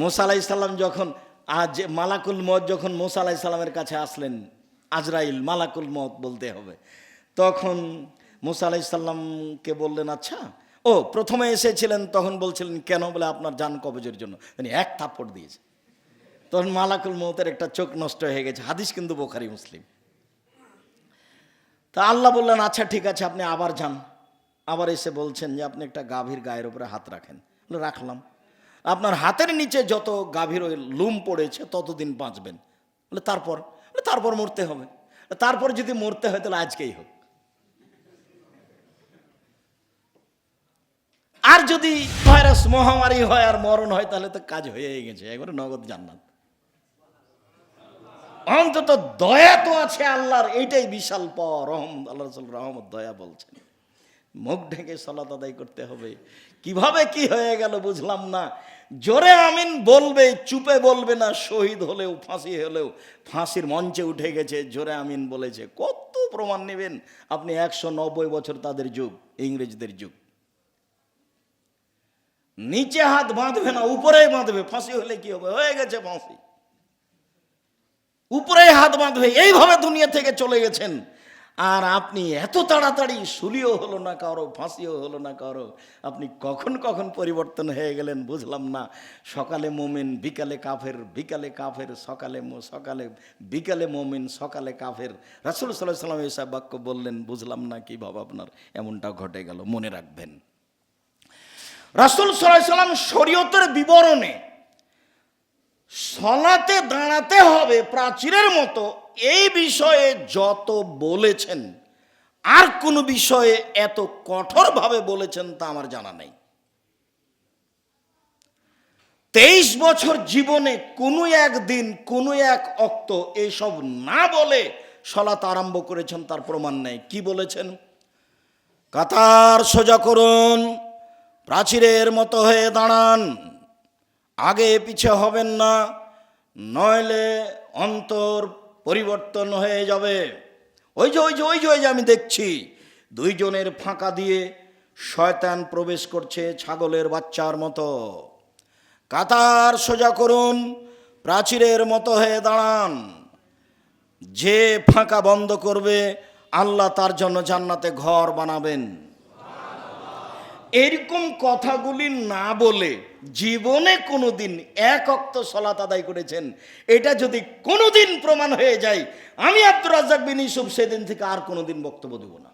মোসা আলাহ ইসলাম যখন আজ মালাকুল মত যখন মোসা আলাহ ইসলামের কাছে আসলেন, আজরাইল মালাকুল মত বলতে হবে, তখন মোসা আলাহ ইসলামকে বললেন আচ্ছা ও, প্রথমে এসেছিলেন, তখন বলছিলেন, কেন বলে আপনার যান কবজের জন্য? তিনি এক থাপ্পড় দিয়েছে। তখন মালাকুল মতের একটা চোখ নষ্ট হয়ে গেছে। হাদিস কিন্তু বোখারি, মুসলিম। তা আল্লাহ বললেন আচ্ছা ঠিক আছে, আপনি আবার যান। আবার এসে বলছেন যে, আপনি একটা গাভীর গায়ের উপরে হাত রাখেন। রাখলাম। আপনার হাতের নিচে যত গাভীর লুম পড়েছে, ততদিন বাঁচবেন। বলে, তারপর? তারপর মরতে হবে। তারপর যদি মরতে হয়, তাহলে আজকেই হোক। আর যদি ভাইরাস মহামারী হয় আর মরণ হয়, তাহলে তো কাজ হয়েই গেছে, একবারে নগদ জান্নাত। অন্তত দয়া তো আছে আল্লাহর, এইটাই বিশাল পর। রহম আল্লাহ রহমত, দয়া বলছেন। মুখ ঢেকে সলাত আদায় করতে হবে। কীভাবে কি হয়ে গেল বুঝলাম না। জোরে আমিন বলবে, চুপে বলবে না, শহীদ হলেও, ফাঁসি হলেও, ফাঁসির মঞ্চে উঠে গেছে, জোরে আমিন বলেছে। কত প্রমাণ নেবেন? আপনি একশো নব্বই বছর তাদের যুগ, ইংরেজদের যুগ। নিচে হাত বাঁধবে না, উপরেই বাঁধবে, ফাঁসি হলে কি হবে? হয়ে গেছে ফাঁসি। উপরে হাত বাঁধবে, এইভাবে দুনিয়া থেকে চলে গেছেন। আর আপনি এত তাড়াতাড়ি শুলিও হলো না কারও, ফাঁসিও হলো না কারও। আপনি কখন কখন পরিবর্তন হয়ে গেলেন বুঝলাম না। সকালে মোমেন, বিকালে কাফের বিকালে কাফের, সকালে সকালে, বিকালে মোমেন, সকালে কাফের। রাসুল সাল্লাহ সাল্লাম এসব বাক্য বললেন, বুঝলাম না কি কীভাবে আপনার, এমনটা ঘটে গেল, মনে রাখবেন। রাসুল সাল্লাহ সাল্লাম শরীয়তের বিবরণে, সলাতে দাঁড়াতে হবে প্রাচীরের মতো এই বিষয়ে যত বলেছেন, আর কোনো বিষয়ে এত কঠোরভাবে বলেছেন তা আমার জানা নেই। তেইশ বছর জীবনে কোনো একদিন, কোনো এক অক্ত এসব না বলে সলাত আরম্ভ করেছেন, তার প্রমাণ নেই। কি বলেছেন? কাতার সোজা করুন, প্রাচীরের মতো হয়ে দাঁড়ান, আগে পিছে হবেন না, নইলে অন্তর পরিবর্তন হয়ে যাবে। ওই যে ওই যে ওই যে ওই যে আমি দেখছি। দুইজনের ফাঁকা দিয়ে শয়তান প্রবেশ করছে ছাগলের বাচ্চার মতো। কাতার সোজা করুন, প্রাচীরের মতো হয়ে দাঁড়ান। যে ফাঁকা বন্ধ করবে, আল্লাহ তার জন্য জান্নাতে ঘর বানাবেন। এরকম কথাগুলি না বলে জীবনে কোনোদিন এক অক্ত সলাত আদায় করেছেন। এটা যদি কোনোদিন প্রমাণ হয়ে যায়, আমি আব্দুর রাজ্জাক বিন ইউসুফ সেদিন থেকে আর কোনোদিন বক্তব্য দেব না।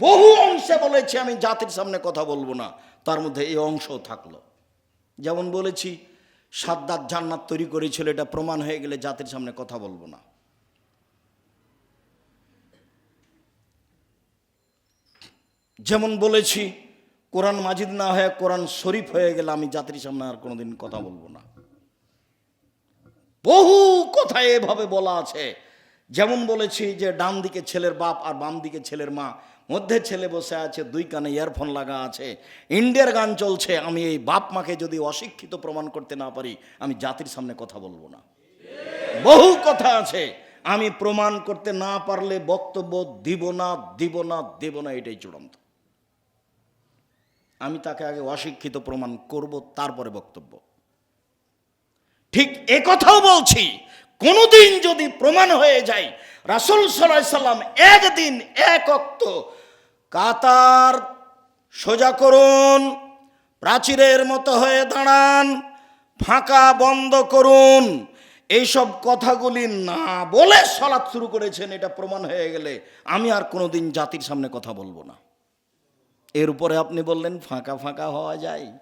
বহু অংশে বলেছি, আমি জাতির সামনে কথা বলব না, তার মধ্যে এই অংশও থাকল। যেমন বলেছি, সাদ্দাত জান্নাত তৈরি করেছিল, এটা প্রমাণ হয়ে গেলে জাতির সামনে কথা বলব না। যেমন বলেছি, কোরআন মাজিদ না হয়ে কোরআন শরীফ হয়ে গেলে আমি জাতির সামনে আর কোনোদিন কথা বলব না। বহু কথা এভাবে বলা আছে। যেমন বলেছি যে, ডান দিকে ছেলের বাপ আর বাম দিকে ছেলের মা, মধ্যে ছেলে বসে আছে, দুই কানে ইয়ারফোন লাগা আছে। ইন্ডিয়ার গান চলছে, আমি এই বাপ মাকে যদি অশিক্ষিত প্রমাণ করতে না পারি, আমি জাতির সামনে কথা বলব না। বহু কথা আছে, আমি প্রমাণ করতে না পারলে বক্তব্য দিব না দিব না দিব না, এটাই চূড়ান্ত। আমি তাকে আগে অশিক্ষিত প্রমাণ করব, তারপরে বক্তব্য। ঠিক কথাও বলছি, কোনোদিন যদি প্রমাণ হয়ে যায়, রাসুল সাল্লাহ সাল্লাম একদিন, এক অক্ত কাতার সোজা করুন, প্রাচীরের মতো হয়ে দাঁড়ান, ফাঁকা বন্ধ করুন, এইসব কথাগুলি না বলে সলাৎ শুরু করেছেন, এটা প্রমাণ হয়ে গেলে আমি আর কোনোদিন জাতির সামনে কথা বলব না। এর উপরে আপনি বললেন, ফাঁকা ফাঁকা হওয়া যায়।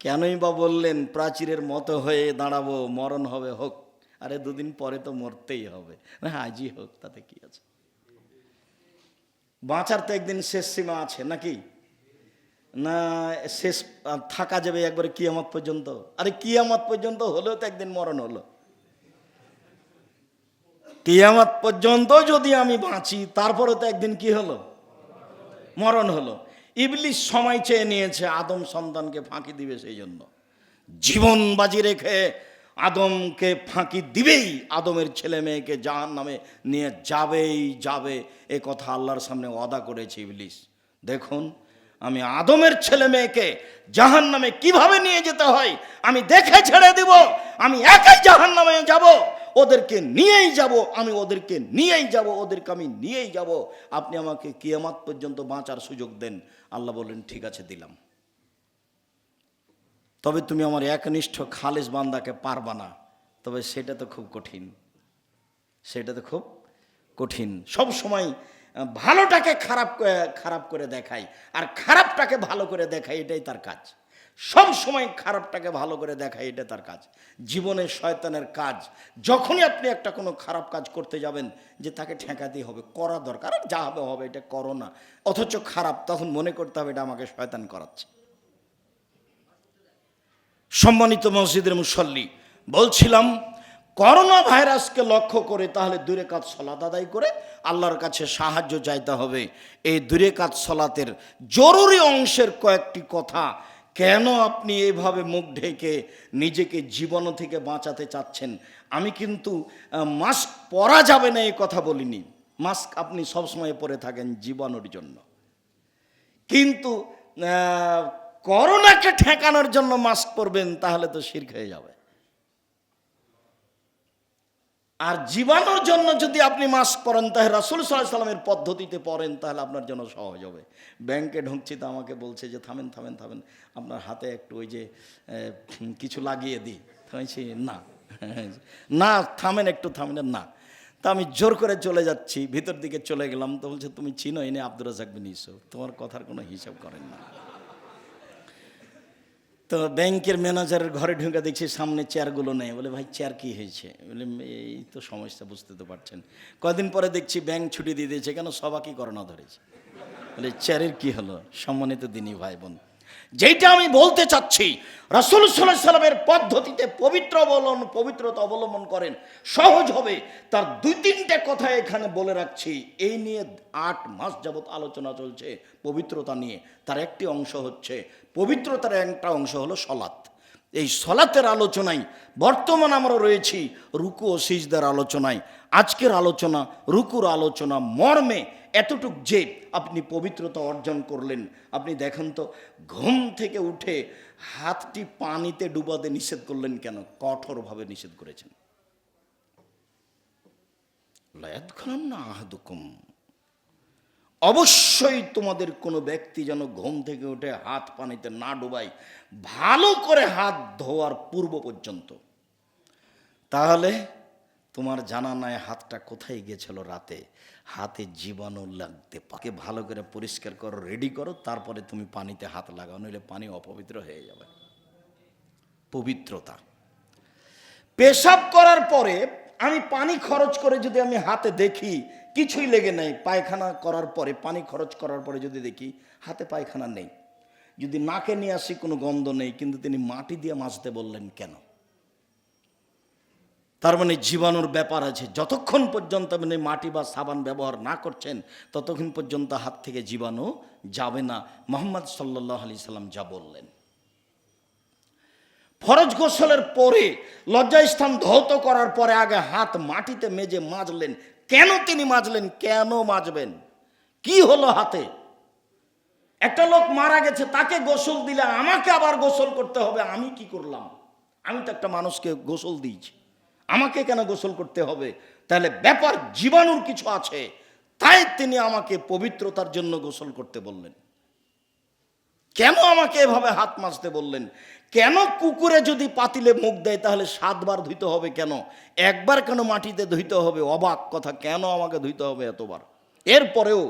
কেনই বা বললেন, প্রাচীরের মতো হয়ে দাঁড়াবো, মরণ হবে, হোক। আরে, দুদিন পরে তো মরতেই হবে। না আজই হোক, তাতে কি আছে? বাঁচার তো একদিন শেষ সীমা আছে, নাকি? না, শেষ থাকা যাবে একবারে কিয়ামত পর্যন্ত। আরে, কিয়ামত পর্যন্ত হলেও তো একদিন মরণ হলো। কিয়ামত পর্যন্ত যদি আমি বাঁচি, তারপরে তো একদিন কি হলো? মরণ হলো। ইবলিশ সময় চেয়ে নিয়েছে, আদম সন্তানকে ফাঁকি দিবে সেই জন্য। জীবন বাজি রেখে আদমকে ফাঁকি দিবেই, আদমের ছেলে মেয়েকে জাহান নামে নিয়ে যাবেই যাবে, এ কথা আল্লাহর সামনে ওয়াদা করেছে ইবলিশ দেখুন, আমি আদমের ছেলে মেয়েকে জাহান নামে কীভাবে নিয়ে যেতে হয়, আমি দেখে ছেড়ে দিব, আমি একাই জাহান নামে যাব, ওদেরকে নিয়েই যাব, আমি ওদেরকে নিয়েই যাব, ওদেরকে আমি নিয়েই যাব। আপনি আমাকে কিয়ামাত পর্যন্ত বাঁচার সুযোগ দেন। আল্লাহ বললেন, ঠিক আছে, দিলাম। তবে তুমি আমার একনিষ্ঠ খালেজ বান্দাকে পারবা না। তবে সেটা তো খুব কঠিন। সেটা তো খুব কঠিন। সব সময় ভালোটাকে খারাপ খারাপ করে দেখাই আর খারাপটাকে ভালো করে দেখাই, এটাই তার কাজ। সব সময় খারাপটাকে ভালো করে দেখাই এটা তার কাজ। জীবনে শয়তানের কাজ, যখনই আপনি একটা কোনো খারাপ কাজ করতে যাবেন, যে তাকে ঠেকাতেই হবে, করা দরকার, আর যা হবে হবে, এটা করো না। অথচ খারাপ, তখন মনে করতে হবে এটা আমাকে শয়তান করাচ্ছে। সম্মানিত মসজিদের মুসল্লি, বলছিলাম করোনা ভাইরাসকে লক্ষ্য করে তাহলে দূরে কাজ সলাত আদায় করে আল্লাহর কাছে সাহায্য চাইতে হবে। এই দূরে কাজ সলাতের জরুরি অংশের কয়েকটি কথা কেন আপনি এভাবে মুখ ঢেকে নিজেকে জীবন থেকে বাঁচাতে চাচ্ছেন? আমি কিন্তু মাস্ক পরা যাবে না, এ কথা বলিনি। মাস্ক আপনি সবসময় পরে থাকেন জীবাণুর জন্য। কিন্তু করোনাকে ঠেকানোর জন্য মাস্ক পরবেন, তাহলে তো শির্ক হয়ে যাবে। আর জীবাণুর জন্য যদি আপনি মাস্ক পরেন, তাহলে রাসুল সাল্লামের পদ্ধতিতে পরেন, তাহলে আপনার জন্য সহজ হবে। ব্যাংকে ঢুকছি তো আমাকে বলছে যে, থামেন থামেন থামেন, আপনার হাতে একটু ওই যে কিছু লাগিয়ে দিই। থামেছি না। না, থামেন একটু, থামেন, না। তা আমি জোর করে চলে যাচ্ছি, ভিতর দিকে চলে গেলাম, তো বলছে, তুমি চিনো, এনে আব্দুর রাজাক বিন তোমার কথার কোনো হিসাব করেন না। তো ব্যাংকের ম্যানেজারের ঘরে ঢুকে দেখছি সামনে চেয়ারগুলো নেই। বলে, ভাই, চেয়ার কি হয়েছে? বলে, এই তো সমস্যা, বুঝতে তো পারছেন। কদিন পরে দেখছি ব্যাংক ছুটি দিয়ে দিয়েছে, কেন সবাকই করোনা ধরেছে। বলে, চেয়ারের কি হলো? সম্মানিত দিনই ভাই বোন যেইটা আমি বলতে চাচ্ছি, রাসুল সাল্লাহ সাল্লামের পদ্ধতিতে পবিত্র অবলম্বন, পবিত্রতা অবলম্বন করেন। সহজ হবে। তার দুই তিনটে কথা এখানে বলে রাখছি। এই নিয়ে আট মাস যাবৎ আলোচনা চলছে পবিত্রতা নিয়ে। তার একটি অংশ হচ্ছে, পবিত্রতার একটা অংশ হলো সলাৎ। এই সলাতের আলোচনায়, বর্তমান আমরা রয়েছি রুকু ও সিজদার আলোচনায়। আজকের আলোচনা, রুকুর আলোচনা, মর্মে এতটুক যে আপনি পবিত্রতা অর্জন করলেন। আপনি দেখেন তো, ঘুম থেকে উঠে হাতটি পানিতে ডুবাতে নিষেধ করলেন কেন? কঠোরভাবে নিষেধ করেছেন। লয়াতখান না আহাদুকুম। অবশ্যই তোমাদের কোনো ব্যক্তি যেন ঘুম থেকে উঠে হাত পানিতে না ডুবাই ভালো করে হাত ধোয়ার পূর্ব পর্যন্ত। তাহলে তোমার জানা নাই হাতটা কোথায় গেছিল রাতে। হাতে জীবাণু লাগতে পাকে ভালো করে পরিষ্কার করো, রেডি করো, তারপরে তুমি পানিতে হাত লাগাও, নইলে পানি অপবিত্র হয়ে যাবে। পবিত্রতা। পেশাব করার পরে আমি পানি খরচ করে যদি আমি হাতে দেখি, কিছুই লেগে নেই। পায়খানা করার পরে, পানি খরচ করার পরে যদি দেখি, হাতে পায়খানা নেই। যদি নাকে নিয়ে আসি, কোনো গন্ধ নেই, কিন্তু তিনি মাটি দিয়ে মাজতে বললেন, কেন? তার মানে জীবাণুর ব্যাপার আছে। যতক্ষণ পর্যন্ত আপনি মাটি বা সাবান ব্যবহার না করছেন, ততক্ষণ পর্যন্ত হাত থেকে জীবাণু যাবে না। মোহাম্মদ সাল্লাহ আলি সাল্লাম যা বললেন। ফরজ গোসলের পরে লজ্জাস্থান ধৌত করার পরে আগে হাত মাটিতে মেজে মাজলেন। কেন তিনি মাজলেন? কেন মাজবেন? কি হলো হাতে? একটা লোক মারা গেছে, তাকে গোসল দিলে আমাকে আবার গোসল করতে হবে, আমি কি করলাম? আমি তো একটা মানুষকে গোসল দিয়েছি, আমাকে কেন গোসল করতে হবে? তাহলে ব্যাপার জীবাণুর কিছু আছে, তাই তিনি আমাকে পবিত্রতার জন্য গোসল করতে বললেন। কেন আমাকে এভাবে হাত মাজতে বললেন? কেন কুকুরে যদি পাতিলে মুখ দেয়, তাহলে সাতবার ধুইতে হবে কেন? একবার কেন মাটিতে ধুইতে হবে? অবাক কথা, কেন আমাকে ধুইতে হবে এতবার? এরপরেও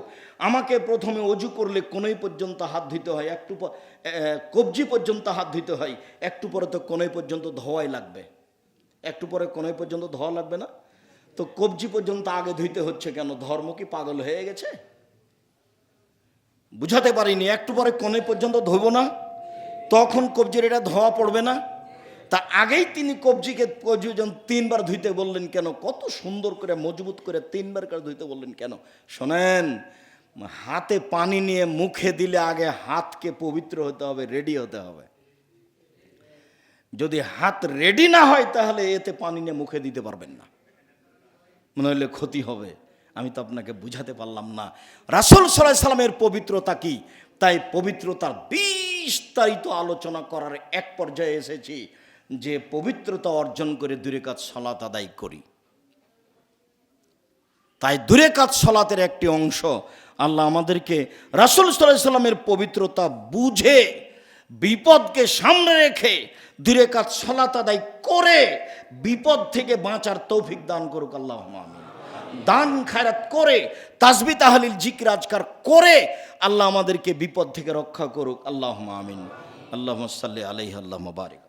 আমাকে প্রথমে অজু করলে কোনোই পর্যন্ত হাত ধুইতে হয়, একটু কবজি পর্যন্ত হাত ধুইতে হয়, একটু পরে তো কোনোই পর্যন্ত ধোয়াই লাগবে। একটু পরে কোনোই পর্যন্ত ধোয়া লাগবে না? তো কবজি পর্যন্ত আগে ধুইতে হচ্ছে কেন? ধর্ম কি পাগল হয়ে গেছে? বুঝাতে পারিনি, একটু পরে কোণে পর্যন্ত ধোব না, তখন কবজির এটা ধোয়া পড়বে না। তা আগেই তিনি কবজিকে কবজি যখন তিনবার ধুইতে বললেন কেন? কত সুন্দর করে, মজবুত করে তিনবার করে ধুইতে বললেন কেন? শোনেন, হাতে পানি নিয়ে মুখে দিলে আগে হাতকে পবিত্র হতে হবে রেডি হতে হবে। যদি হাত রেডি না হয়, তাহলে এতে পানি নিয়ে মুখে দিতে পারবেন না। মনে হলে ক্ষতি হবে। আমি তো আপনাকে বুঝাতে পারলাম না। রাসুল সাল্লাহ সাল্লামের পবিত্রতা কি? তাই পবিত্রতার বিস্তারিত আলোচনা করার এক পর্যায়ে এসেছি যে পবিত্রতা অর্জন করে দূরে কাজ সলাত আদায় করি। তাই দূরে কাজ সলাতের একটি অংশ আল্লাহ আমাদেরকে রাসুল সাল্লাহ সাল্লামের পবিত্রতা বুঝে, বিপদকে সামনে রেখে দূরে কাজ সলাত আদায় করে বিপদ থেকে বাঁচার তৌফিক দান করুক আল্লাহ আমিন। দান খায়রাত করে, তাসবি তাহলিল জিকির আজকার করে, আল্লাহ আমাদেরকে বিপদ থেকে রক্ষা করুক। আল্লাহ আমিন। আল্লাহ সাল্লি আলাইহ আল্লাহ মুবারিক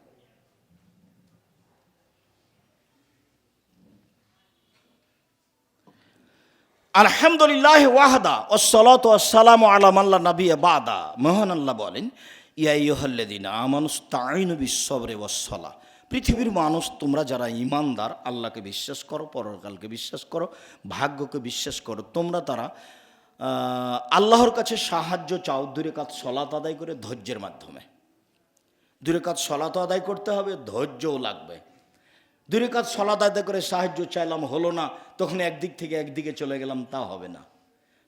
আলহামদুলিল্লাহ ওয়াহদা ওসলাত ওসালাম আলাম আল্লাহ নবী বাদা। মোহন আল্লাহ বলেন ইয়াইহল্লেদিন আমানুস্তাইন বিশ্বরে ওসলা পৃথিবীর মানুষ তোমরা যারা ইমানদার, আল্লাহকে বিশ্বাস করো, পরকালকে বিশ্বাস করো, ভাগ্যকে বিশ্বাস করো, তোমরা তারা আল্লাহর কাছে সাহায্য চাও দূরে কাজ সলাত আদায় করে ধৈর্যের মাধ্যমে। দূরে কাজ সলাত আদায় করতে হবে, ধৈর্যও লাগবে। দূরে কাজ সলাত আদায় করে সাহায্য চাইলাম, হলো না, তখন একদিক থেকে একদিকে চলে গেলাম, তা হবে না।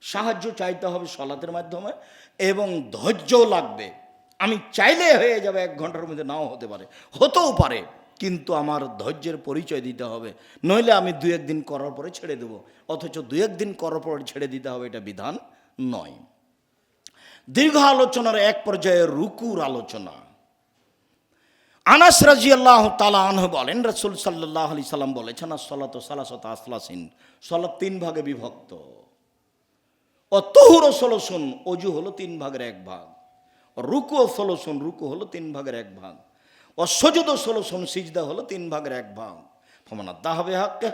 সাহায্য চাইতে হবে সলাতের মাধ্যমে, এবং ধৈর্যও লাগবে। আমি চাইলে হয়ে যাবে এক ঘণ্টার মধ্যে, নাও হতে পারে। হতেও পারে, কিন্তু আমার ধৈর্যের পরিচয় দিতে হবে। নইলে আমি দু একদিন করার পরে ছেড়ে দেবো। অথচ দু একদিন করার পরে ছেড়ে দিতে হবে এটা বিধান নয়। দীর্ঘ আলোচনার এক পর্যায়ে রুকুর আলোচনা। আনাস রাজি আল্লাহ তালা আনহ বলেন, রসুল সাল্লাহ আলি সাল্লাম বলেছেন আসলাত সালাসত আসলাসিন, সলাত তিন ভাগে বিভক্ত। অতহুর তহুর ষোলশন অজু হলো তিন ভাগের এক ভাগ। রুকু ষোলশন রুকু হলো তিন ভাগের এক ভাগ। ও সজুদ ও ষোলশন সিজদা হলো তিন ভাগের এক ভাগ। ফমানা দাহাবে হাক্কে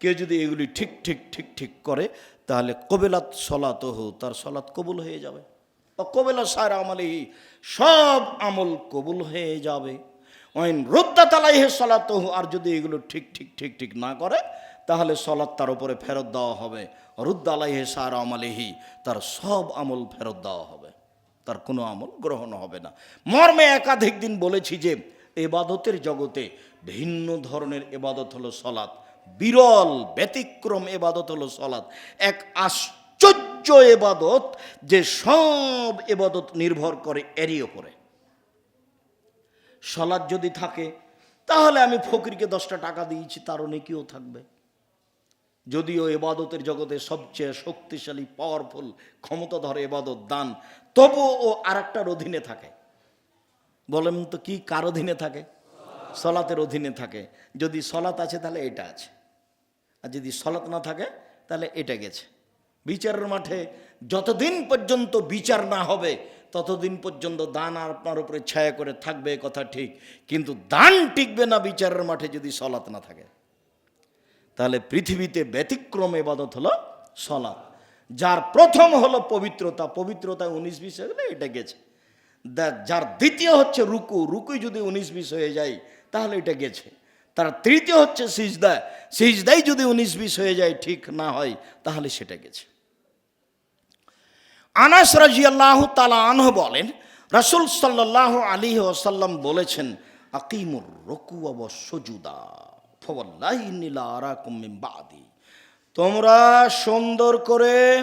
কেউ যদি এগুলি ঠিক ঠিক ঠিক ঠিক করে, তাহলে কবেলাত সলাত হো, তার সলাত কবুল হয়ে যাবে। কবেলা সার আমলেই সব আমল কবুল হয়ে যাবে। ওইন রুদ্দা তালাই হে সলাত আর যদি এগুলো ঠিক ঠিক ঠিক ঠিক না করে, তাহলে সলাৎ তার উপরে ফেরত দেওয়া হবে। রুদ্দ আলাইহে সার আমলেহি, তার সব আমল ফেরত দেওয়া হবে। তার কোনো আমল গ্রহণ হবে না। মর্মে একাধিক দিন বলেছি যে, এবাদতের জগতে ভিন্ন ধরনের এবাদত হলো সলাৎ। বিরল, ব্যতিক্রম এবাদত হলো সলাৎ। এক আশ্চর্য এবাদত যে সব এবাদত নির্ভর করে এরই ওপরে। সলাদ যদি থাকে, তাহলে আমি ফকিরকে দশটা টাকা দিয়েছি, তারও নেকিও থাকবে। যদিও এবাদতের জগতে সবচেয়ে শক্তিশালী পাওয়ারফুল ক্ষমতাধর এবাদত দান, তবুও ও আর একটার অধীনে থাকে। বলেন তো কি কার অধীনে থাকে? সলাতের অধীনে থাকে। যদি সলাত আছে তাহলে এটা আছে। আর যদি সলাত না থাকে তাহলে এটা গেছে। বিচারের মাঠে যতদিন পর্যন্ত বিচার না হবে, ততদিন পর্যন্ত দান আর আপনার উপরে ছায়া করে থাকবে কথা ঠিক। কিন্তু দান টিকবে না বিচারের মাঠে যদি সলাত না থাকে। তাহলে পৃথিবীতে ব্যতিক্রম এবাদত হলো সলাৎ। যার প্রথম হলো পবিত্রতা। পবিত্রতা উনিশ বিশ হয়ে গেলে এটা গেছে। যার দ্বিতীয় হচ্ছে রুকু। রুকুই যদি উনিশ বিশ হয়ে যায়, তাহলে এটা গেছে। তার তৃতীয় হচ্ছে সিজদা। সিজদাই যদি উনিশ বিশ হয়ে যায়, ঠিক না হয়, তাহলে সেটা গেছে। আনাস রাজিয়াল্লাহ তালা আনহ বলেন, রাসুল সাল্লাহ আলী ওসাল্লাম বলেছেন, আকিমুর রকু অবসজুদা তোমরা সুন্দর করে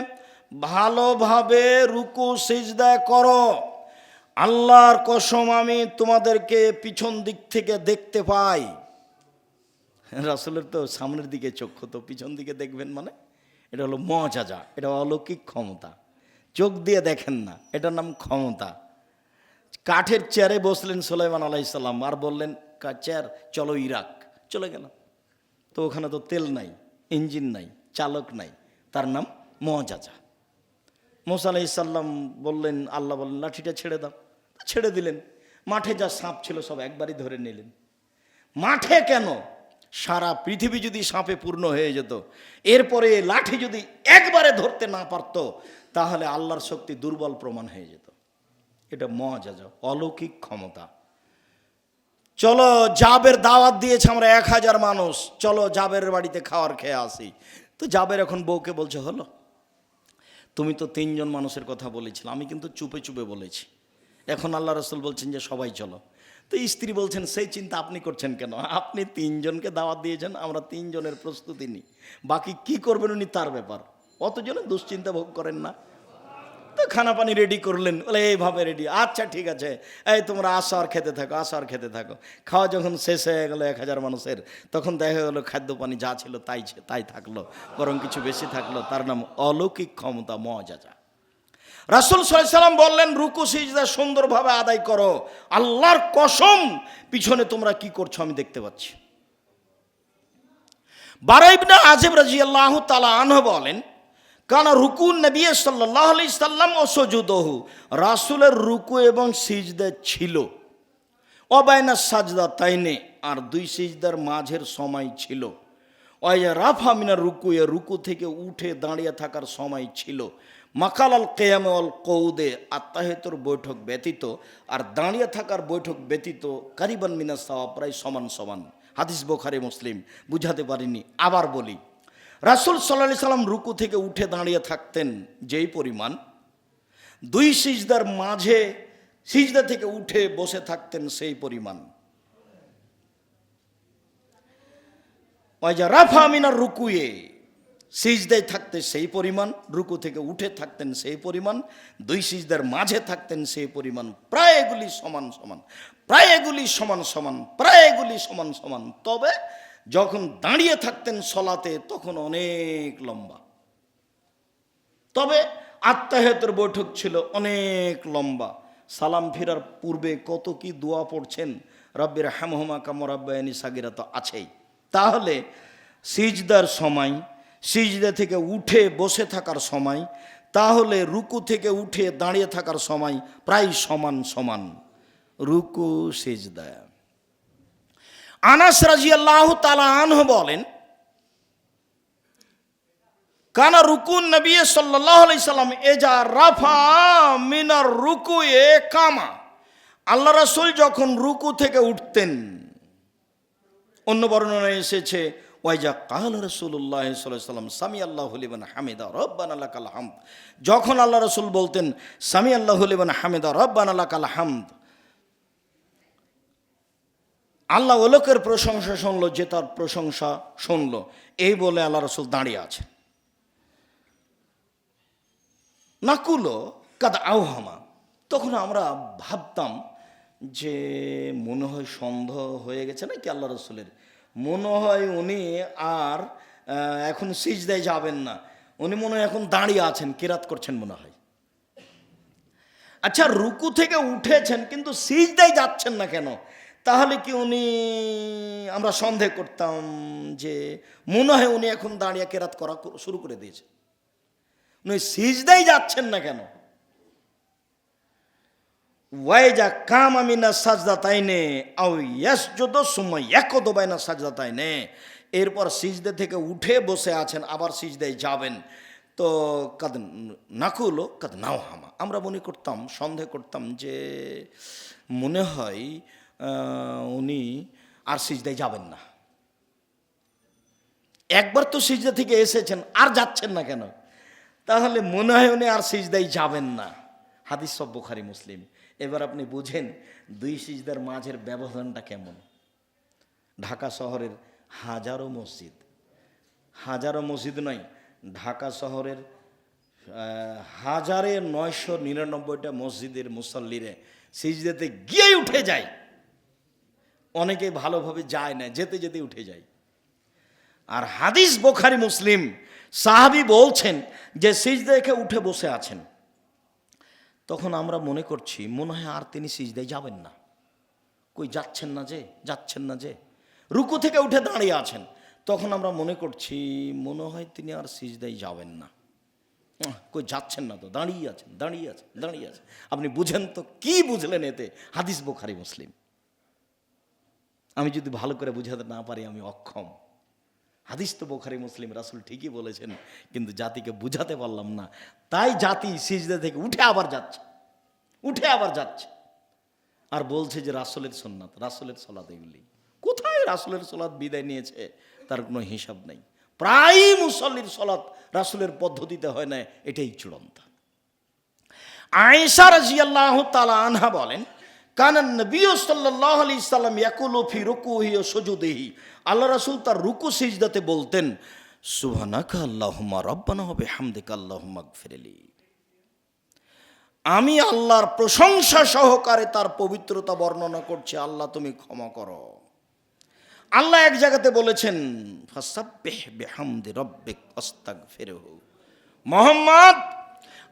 ভালোভাবে রুকু, সিজদা করো। আল্লাহর কসম আমি তোমাদেরকে পিছন দিক থেকে দেখতে পাই। রাসুলের তো সামনের দিকে চক্ষু তো পিছন দিকে দেখবেন মানে? এটা হলো মজাজা এটা অলৌকিক ক্ষমতা। চোখ দিয়ে দেখেন না, এটার নাম ক্ষমতা। কাঠের চেয়ারে বসলেন সোলাইমান আলাইসাল্লাম আর বললেন, "কা- চেয়ার, চলো ইরাক। চলে গেল। তো ওখানে তো তেল নাই, ইঞ্জিন নাই, চালক নাই, তার নাম মজাজা মোসা আলাইসাল্লাম বললেন, আল্লাহ বললেন, লাঠিটা ছেড়ে দাও। ছেড়ে দিলেন। মাঠে যা সাপ ছিল সব একবারই ধরে নিলেন। মাঠে কেন? সারা পৃথিবী যদি সাপে পূর্ণ হয়ে যেত, এরপরে লাঠি যদি একবারে ধরতে না পারত, তাহলে আল্লাহর শক্তি দুর্বল প্রমাণ হয়ে যেত। এটা মজা অলৌকিক ক্ষমতা। চলো জাবের দাওয়াত দিয়েছে আমরা এক হাজার মানুষ। চলো জাবের বাড়িতে খাওয়ার খেয়ে আসি। তো জাবের এখন বউকে বলছে, হলো, তুমি তো তিনজন মানুষের কথা বলেছিলে, আমি কিন্তু চুপে চুপে বলেছি। এখন আল্লাহ রসুল বলছেন যে, সবাই চলো। তো স্ত্রী বলছেন, সেই চিন্তা আপনি করছেন কেন? আপনি তিনজনকে দাওয়াত দিয়েছেন, আমরা তিনজনের প্রস্তুতি নিই। বাকি কি করবেন উনি তার ব্যাপার? অতজনে দুশ্চিন্তা ভোগ করেন না। তো খানা পানি রেডি করলেন। বলে, এইভাবে রেডি আচ্ছা ঠিক আছে। এই তোমরা আসো আর খেতে থাকো আসো আর খেতে থাকো। খাওয়া যখন শেষ হয়ে গেলো এক হাজার মানুষের, তখন দেখা গেলো খাদ্য পানি যা ছিল তাই তাই থাকল, বরং কিছু বেশি থাকল, তার নাম অলৌকিক ক্ষমতা মজাজা রাসুল সাল্লাম বললেন, রুকু, সিজদা সুন্দরভাবে আদায় করো। আল্লাহর কসম, পিছনে তোমরা কি করছ আমি দেখতে পাচ্ছি। বারাইবনা আজেব রাজি আল্লাহ তালা আনহ বলেন কারণ রুকু নবী সাল্লাহ আলি সাল্লাম ও সজুদহু রাসুলের রুকু এবং সিজদা ছিল। অবায়না সাজদা তাইনে, আর দুই সিজদার মাঝের সময় ছিল। ওয়া রাফা মিনার রুকু, এ রুকু থেকে উঠে দাঁড়িয়ে থাকার সময় ছিল। মাকাল আল কেয়াম আল কৌদে আত্মাহেতর বৈঠক ব্যতীত, আর দাঁড়িয়ে থাকার বৈঠক ব্যতীত কারিবান মিনা সাওয়া প্রায় সমান সমান। হাদিস বোখারে, মুসলিম, বুঝাতে পারিনি, আবার বলি। রাসুল সাল্লাহ সাল্লাম রুকু থেকে উঠে দাঁড়িয়ে থাকতেন যেই পরিমাণ, দুই সিজদার মাঝে সিজদা থেকে উঠে বসে থাকতেন সেই পরিমাণ। রাফা মিনার রুকুয়ে, সিজদায় থাকতে সেই পরিমাণ, রুকু থেকে উঠে থাকতেন সেই পরিমাণ, দুই সিজদার মাঝে থাকতেন সেই পরিমাণ, প্রায় এগুলি সমান সমান, প্রায় এগুলি সমান সমান, প্রায় এগুলি সমান সমান। তবে যখন দাঁড়িয়ে থাকতেন সলাতে, তখন অনেক লম্বা। তবে আত্মাহেতের বৈঠক ছিল অনেক লম্বা। সালাম ফেরার পূর্বে কত কি দোয়া পড়ছেন? রব্বির হ্যামহমা কামরাব্বায়নি সাগিরা তো আছেই। তাহলে সিজদার সময়, সিজদা থেকে উঠে বসে থাকার সময়, তাহলে রুকু থেকে উঠে দাঁড়িয়ে থাকার সময় প্রায় সমান সমান। রুকু, সিজদা। আনাস রাজিয়াল্লাহ তালা আনহ বলেন, কানা রুকুন নবী সাল্লাহ সাল্লাম এজা রাফা মিনার রুকু এ কামা। আল্লাহ রাসুল যখন রুকু থেকে উঠতেন, অন্য বর্ণনায় এসেছে, ওয়াইজা কাল রসুল্লাহ সাল্লাম সামি আল্লাহ হলিবান হামিদা রব্বান আল্লাহ কাল হামদ। যখন আল্লাহ রসুল বলতেন সামি আল্লাহ হলিবান হামিদা রব্বান আল্লাহ কাল হামদ। আল্লাহ ওলোকের প্রশংসা শুনলো, যে তার প্রশংসা শুনলো। এই বলে আল্লাহ রসুল দাঁড়িয়ে আছে নাকুলো কাদ আওহামা। তখন আমরা ভাবতাম যে মনে হয় সন্দেহ হয়ে গেছে নাকি আল্লাহ রসুলের। মনে হয় উনি আর এখন সিজদায় যাবেন না। উনি মনে হয় এখন দাঁড়িয়ে আছেন, কেরাত করছেন মনে হয়। আচ্ছা রুকু থেকে উঠেছেন, কিন্তু সিজদায় যাচ্ছেন না কেন? তাহলে কি উনি, আমরা সন্দেহ করতাম যে মনে হয় উনি এখন দাঁড়িয়ে কেরাত করা শুরু করে দিয়েছে উনি সিজদাই যাচ্ছেন না কেন? ওয়াইজা কাম আমিনা সাজদা তাইনে আও সময় এক দোবাইনা সাজদা তাইনে এরপর সিজদে থেকে উঠে বসে আছেন, আবার সিজদায় যাবেন। তো কাদ নাকুলো, কাদ নাও হামা আমরা মনে করতাম, সন্দেহ করতাম যে মনে হয় উনি আর সিজদায় যাবেন না। একবার তো সিজদা থেকে এসেছেন, আর যাচ্ছেন না কেন? তাহলে মনে হয় উনি আর সিজদাই যাবেন না। হাদিস সব বোখারি, মুসলিম। এবার আপনি বুঝেন দুই সিজদার মাঝের ব্যবধানটা কেমন? ঢাকা শহরের হাজারো মসজিদ। হাজারো মসজিদ নয়, ঢাকা শহরের হাজারে নয়শো নিরানব্বইটা মসজিদের মুসল্লিরে সিজদাতে গিয়েই উঠে যায়। অনেকে ভালোভাবে যায় না, যেতে যেতে উঠে যায়। আর হাদিস বোখারি মুসলিম সাহাবি বলছেন যে সিজদাকে উঠে বসে আছেন। তখন আমরা মনে করছি, মনে হয় আর তিনি সিজদায় যাবেন না। কই যাচ্ছেন না যে, যাচ্ছেন না যে। রুকু থেকে উঠে দাঁড়িয়ে আছেন। তখন আমরা মনে করছি, মনে হয় তিনি আর সিজদায় যাবেন না। কই যাচ্ছেন না তো, দাঁড়িয়ে আছেন দাঁড়িয়ে আছেন দাঁড়িয়ে আছেন। আপনি বুঝেন তো, কি বুঝলেন এতে? হাদিস বোখারি মুসলিম। আমি যদি ভালো করে বুঝাতে না পারি, আমি অক্ষম। হাদিস তো বোখারি, মুসলিম রাসুল ঠিকই বলেছেন, কিন্তু জাতিকে বুঝাতে পারলাম না। তাই জাতি সিজদা থেকে উঠে আবার যাচ্ছে। উঠে আবার যাচ্ছে। আর বলছে যে রাসুলের সোননাথ রাসুলের সলাদ এগুলি। কোথায় রাসুলের সলাদ বিদায় নিয়েছে? তার কোনো হিসাব নেই। প্রায় মুসল্লির সলাৎ রাসুলের পদ্ধতিতে হয় না, এটাই চূড়ান্ত। আয়েশা রাজিয়াল্লাহ তালা আনহা বলেন কানান নবী সাল্লাহ আলি সাল্লাম ইয়াকুল ফি রুকুহি ও সজুদেহি। আল্লাহ রাসূল তার রুকু সিজদাতে বলতেন, সুবহানাকা আল্লাহুম্মা রব্বানা হবে হামদিকা আল্লাহুম্মা গফিরলি আমি আল্লাহর প্রশংসা সহকারে তার পবিত্রতা বর্ণনা করছি, আল্লাহ তুমি ক্ষমা করো। আল্লাহ এক জায়গাতে বলেছেন, ফাসাব্বিহ বিহামদি রব্বিক আস্তাগফিরহু মোহাম্মদ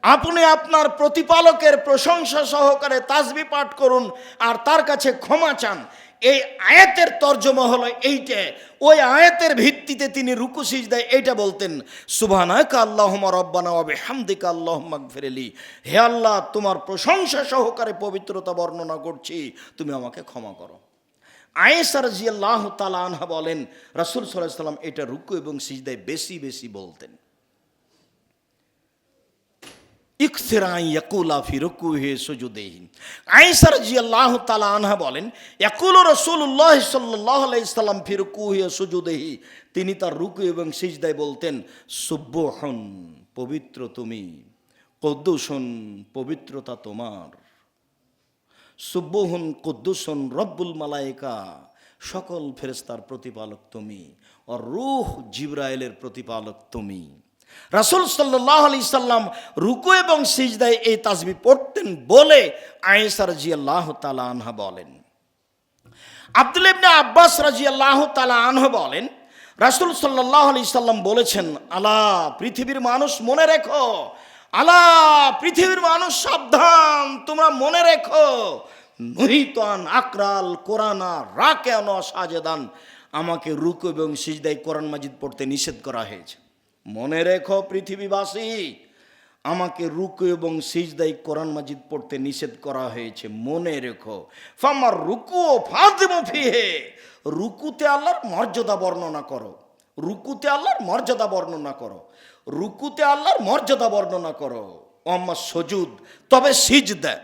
আপনি আপনার প্রতিপালকের প্রশংসা সহকারে তাজবি পাঠ করুন আর তার কাছে ক্ষমা চান। এই আয়াতের তর্জমা হলো এইটা। ওই আয়াতের ভিত্তিতে তিনি রুকু সিজদায় এইটা বলতেন, সুবহানাকা আল্লাহুম্মা রব্বানা ওয়া বিহামদিকা আল্লাহুম্মা গফিরলি হে আল্লাহ, তোমার প্রশংসা সহকারে পবিত্রতা বর্ণনা করছি, তুমি আমাকে ক্ষমা করো। আয়েসার জিয়াল্লাহ তালা আনহা বলেন, রাসুল সাল্লাহ সাল্লাম এটা রুকু এবং সিজদায় বেশি বেশি বলতেন ইকসিরাই ইয়াকুলা ফি রুকুহে সুজুদেহি আয়েসার জিয়াল্লাহ তালা আনহা বলেন, ইয়াকুল রসুল্লাহ সাল্লাহ আলাইসাল্লাম ফি রুকুহে সুজুদেহি। তিনি তার রুকু এবং সিজদায় বলতেন সুব্বহন পবিত্র তুমি, কদ্দুসন, পবিত্রতা তোমার। সুব্বহুন কুদ্দুসন, রব্বুল মালাইকা সকল ফেরেস্তার প্রতিপালক তুমি ও রুহ জিব্রাইলের প্রতিপালক তুমি। রাসুল সাল্লাহ আলি সাল্লাম রুকু এবং সিজদায় এই তাসবি পড়তেন বলে আয়েসার জি আল্লাহ তালা আনহা বলেন। আব্দুল ইবনে আব্বাস রাজি আল্লাহ তালা আনহ বলেন, রাসুল সাল্লাহ আলি সাল্লাম বলেছেন, আলা, পৃথিবীর মানুষ মনে রেখো। আলা, পৃথিবীর মানুষ সাবধান, তোমরা মনে রেখো। নহিতান আকরাল কোরআনা রাকেন সাজেদান আমাকে রুকু এবং সিজদাই কোরআন মাজিদ পড়তে নিষেধ করা হয়েছে। মনে রেখো পৃথিবীবাসী, আমাকে রুকু এবং সিজদাই কোরআন মাজিদ পড়তে নিষেধ করা হয়েছে, মনে রেখো। ফামার রুকু ও ফাদিমু ফিহে, রুকুতে আল্লাহর মর্যাদা বর্ণনা করো। রুকুতে আল্লাহর মর্যাদা বর্ণনা করো। রুকুতে আল্লাহর মর্যাদা বর্ণনা করো। অম্মা সজুদ, তবে সিজ দেয়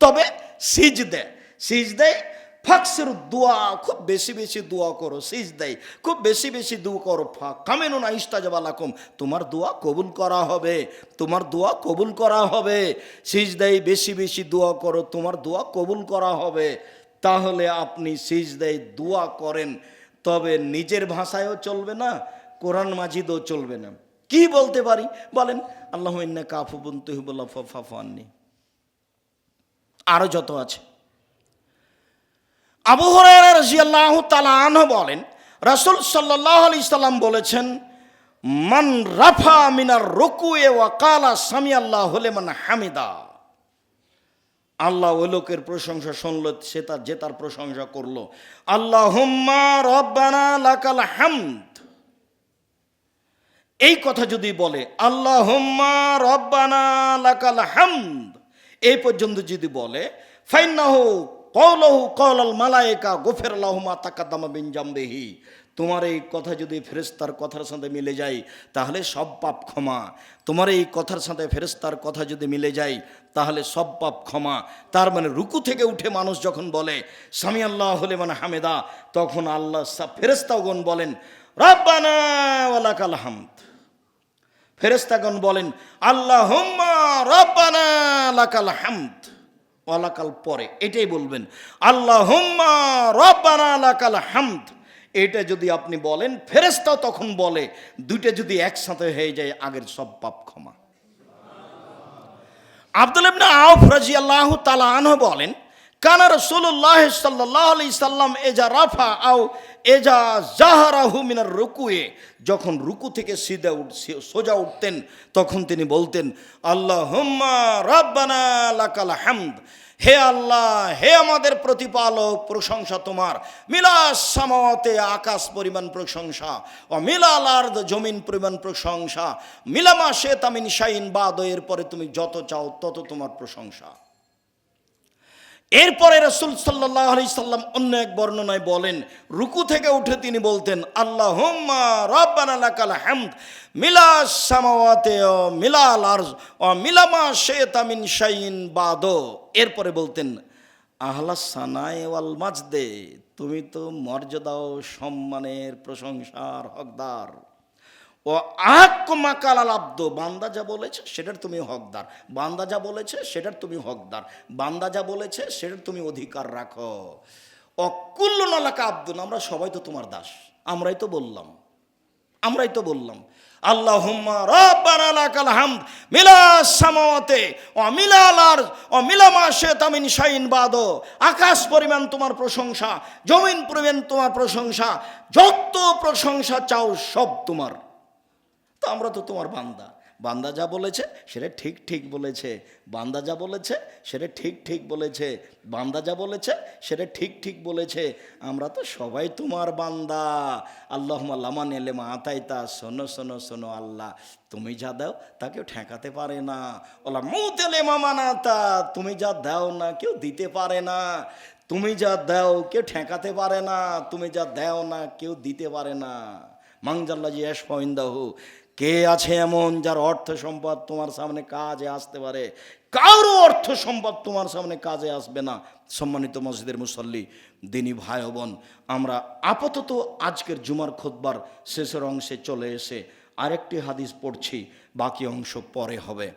তবে সিজ দেয় সিজ দেয় ফাকসের দোয়া খুব বেশি বেশি দোয়া করো সিজ দেয় খুব বেশি বেশি দোয়া করো কামেনো না ইস্তাজাবালাকুম তোমার দোয়া কবুল করা হবে তোমার দোয়া কবুল করা হবে সিজ দেয় বেশি বেশি দোয়া করো তোমার দোয়া কবুল করা হবে তাহলে আপনি সিজ দেয় দোয়া করেন তবে নিজের ভাষায়ও চলবে না কোরআন মাজিদও চলবে না কি বলতে পারি বলেন আল্লাহ ইন্না কাফু বন্তুহিবুল্লাহ ফাফানি আরও যত আছে আবু রাজিয়াল্লাহ তালা আনহ বলেন, রাসূল সাল্লাহ আলি সাল্লাম বলেছেন, মান রাফা মিনার রকুয়ে ওয়া কালা সামি আল্লাহ হলে মান হামিদা। আল্লাহ ওই লোকের প্রশংসা শুনল, সে তার, যে তার প্রশংসা করল। আল্লাহ হুম্মা রব্বানা লাকাল হামদ। এই কথা যদি বলে আল্লাহ হুম্মা রব্বানা লাকাল হামদ। এই পর্যন্ত যদি বলে ফাইনাহু কৌলহু কৌলাল মালায়েকা গোফের আল্লাহুমা তাকাদ্দামা বিন জামবেহি তোমার এই কথা যদি ফেরেস্তার কথার সাথে মিলে যায়, তাহলে সব পাপ ক্ষমা। তোমার এই কথার সাথে ফেরেস্তার কথা যদি মিলে যায়, তাহলে সব পাপ ক্ষমা। তার মানে রুকু থেকে উঠে মানুষ যখন বলে, স্বামী আল্লাহ হলে মানে হামেদা তখন আল্লাহ ফেরেস্তাগণ বলেন, রব্বানা ওয়ালাকাল হামদ। ফেরেস্তাগণ বলেন আল্লাহ রব্বানা লাকাল হামদ। ওয়ালাকাল পরে, এটাই বলবেন। আল্লাহ লাকাল হামদ। এটা যদি আপনি বলেন ফেরেস্তাও তখন বলে, দুইটা যদি একসাথে হয়ে যায়, আগের সব পাপ ক্ষমা। আব্দুল ইবনে আউফ রাদিয়াল্লাহু তাআলা আনহু বলেন কানা রাসূলুল্লাহ সাল্লাল্লাহু আলাইহি সাল্লাম এজা রাফা আও এজা জাহারাহু মিনার রুকুয়ে, যখন রুকু থেকে সিধা উঠ সোজা উঠতেন, তখন তিনি বলতেন, আল্লাহুম্মা রাব্বানা লাকাল হামদ। হে আল্লাহ, হে আমাদের প্রতিপালক, প্রশংসা তোমার। মিলাস সামাতে আকাশ পরিমাণ প্রশংসা, ও মিলাল আর্দ জমিন পরিমাণ প্রশংসা। মিলামা সে তামিন শাইন বাদ এর পরে তুমি যত চাও তত তোমার প্রশংসা। এরপরে রসুল সাল্লাহ সাল্লাম অন্য এক বর্ণনায় বলেন, রুকু থেকে উঠে তিনি বলতেন আল্লাহ মিলা সামাওয়াতে মিলামা শে তামিন শাইন বাদ। এরপরে বলতেন, আহলা তুমি তো মর্যাদা ও সম্মানের প্রশংসার হকদার। ও আহকুমা কালাল আব্দ, বান্দা যা বলেছে সেটার তুমি হকদার। বান্দা যা বলেছে সেটার তুমি হকদার। বান্দা যা বলেছে সেটার তুমি অধিকার রাখো। অকুল্ল নালাকা আব্দুল আমরা সবাই তো তোমার দাস। আমরাই তো বললাম। আমরাই তো বললাম। আল্লাহুম্মা রাব্বানা লাকাল হামদ মিলা সামাওয়াতে ও মিলালার ও মিলামা শেতামিন শাইন বাদ। আকাশ পরিমাণ তোমার প্রশংসা, জমিন পরিমাণ তোমার প্রশংসা, যত প্রশংসা চাও সব তোমার। তো আমরা তো তোমার বান্দা। বান্দা যা বলেছে, সেটা ঠিক ঠিক বলেছে। বান্দা যা বলেছে, সেটা ঠিক ঠিক বলেছে। বান্দা যা বলেছে, সেটা ঠিক ঠিক বলেছে। আমরা তো সবাই তোমার বান্দা। আল্লাহ লামান এলে মা আতাইতা, শোনো শোনো শোনো আল্লাহ। তুমি যা দাও, তা কেউ ঠেকাতে পারে না। ওলা মুত এলে মামানাতা তুমি যা দাও না, কেউ দিতে পারে না। তুমি যা দাও, কেউ ঠেকাতে পারে না। তুমি যা দাও না, কেউ দিতে পারে না। মাংজাল্লা জি এস পয়েন্দাহু কে আছে এমন যার অর্থ সম্পদ তোমার সামনে কাজে আসতে পারে? কারও অর্থ সম্পদ তোমার সামনে কাজে আসবে না। সম্মানিত মসজিদের মুসল্লি, দিনী ভাই বোন, আমরা আপাতত আজকের জুমার খোদবার শেষের অংশে চলে এসে আরেকটি হাদিস পড়ছি, বাকি অংশ পরে হবে।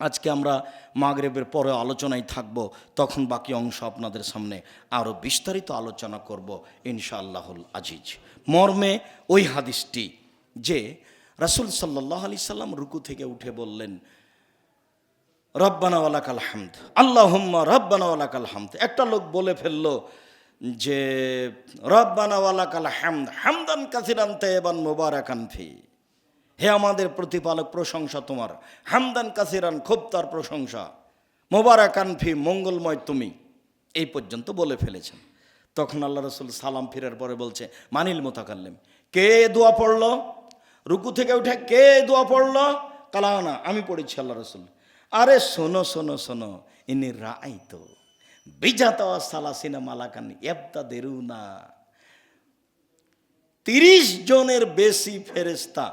আজকে আমরা মাগরেবের পরে আলোচনায় থাকব, তখন বাকি অংশ আপনাদের সামনে আরও বিস্তারিত আলোচনা করব, ইনশাআল্লাহুল আজিজ। মর্মে ওই হাদিসটি যে রাসুল সাল্লাহ আলি সাল্লাম রুকু থেকে উঠে বললেন, রব্বানা ওয়ালাকাল হামদ। আল্লাহুম্মা রব্বানা ওয়ালাকাল হামদ। একটা লোক বলে ফেলল যে, রব্বানা ওয়ালাকাল হামদ। হামদান কাসিরান তেবান মুবারাকান ফি। হে আমাদের প্রতিপালক, প্রশংসা তোমার। হামদান কাসিরান, খুব তার প্রশংসা। মোবারাকান ফি, মঙ্গলময় তুমি। এই পর্যন্ত বলে ফেলেছেন। তখন আল্লাহ রসুল সালাম ফিরার পরে বলছে, মানিল মোতাকাল্লেম। কে দোয়া পড়ল? রুকু থেকে উঠে কে দোয়া পড়ল? কালানা, আমি পড়েছি আল্লাহ রসুল। আরে শোনো শোনো শোনো, ইনি রাই তো। বিজাত সালাসিনা মালাকান এবদা দেরু না তিরিশ জনের বেশি ফেরেস্তা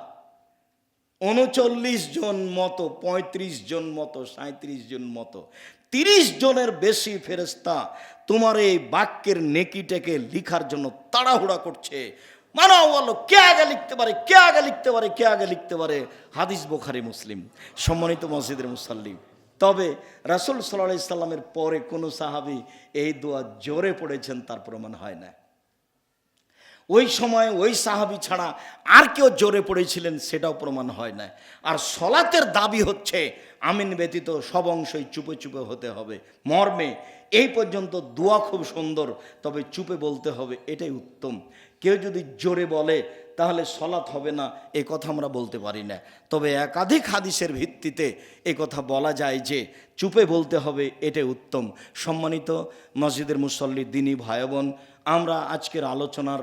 উনচল্লিশ জন মতো, পঁয়ত্রিশ জন মতো সাঁত্রিশ জন মতো। তিরিশ জনের বেশি ফেরেস্তা তোমার এই বাক্যের নেকিটাকে লিখার জন্য তাড়াহুড়া করছে। মানাও বলো কে আগে লিখতে পারে, কে আগে লিখতে পারে, কে আগে লিখতে পারে? হাদিস বোখারি, মুসলিম। সম্মানিত মসজিদের মুসাল্লিম তবে রাসুল সাল্লাহ ইসলামের পরে কোনো সাহাবি এই দোয়া জোরে পড়েছেন, তার প্রমাণ হয় না। ওই সময় ওই সাহাবি ছাড়া আর কেউ জোরে পড়েছিলেন, সেটাও প্রমাণ হয় না। আর সলাতের দাবি হচ্ছে, আমিন ব্যতীত সব অংশই চুপে চুপে হতে হবে। মর্মে এই পর্যন্ত দোয়া খুব সুন্দর, তবে চুপে বলতে হবে, এটাই উত্তম। কেউ যদি জোরে বলে, তাহলে সলাৎ হবে না, এ কথা আমরা বলতে পারি না। তবে একাধিক হাদিসের ভিত্তিতে এ কথা বলা যায় যে, চুপে বলতে হবে এটাই উত্তম। সম্মানিত মসজিদের মুসল্লি, দিনী ভাই বোন, আমরা আজকের আলোচনার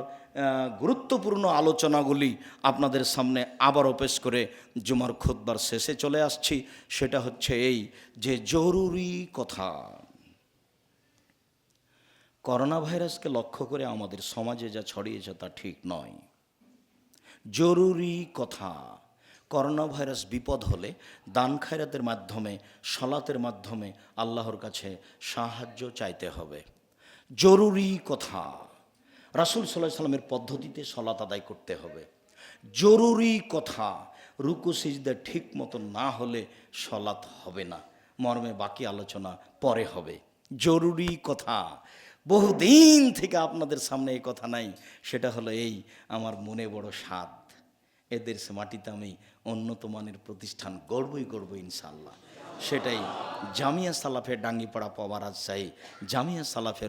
গুরুত্বপূর্ণ আলোচনাগুলি আপনাদের সামনে আবারও পেশ করে জুমার খুতবার শেষে চলে আসছি। সেটা হচ্ছে এই যে জরুরি কথা। করোনা ভাইরাসকে লক্ষ্য করে আমাদের সমাজে যা ছড়িয়েছে তা ঠিক নয়। জরুরি কথা করোনা ভাইরাস বিপদ হলে দান খায়রাতের মাধ্যমে, সলাতের মাধ্যমে আল্লাহর কাছে সাহায্য চাইতে হবে। জরুরি কথা, রাসুল সাল্লাহ সাল্লামের পদ্ধতিতে সলাত আদায় করতে হবে। জরুরি কথা, রুকু, সিজদা ঠিক মতো না হলে সলাত হবে না। মর্মে বাকি আলোচনা পরে হবে। জরুরি কথা বহুদিন থেকে আপনাদের সামনে এই কথা নাই, সেটা হলো এই, আমার মনে বড় স্বাদ। এদের মাটিতে আমি উন্নত মানের প্রতিষ্ঠান গর্বই গর্ব ইনশাল্লাহ সেটাই জামিয়া সালাফের ডাঙ্গিপাড়া পাওয়া রাজশাহী জামিয়া সালাফের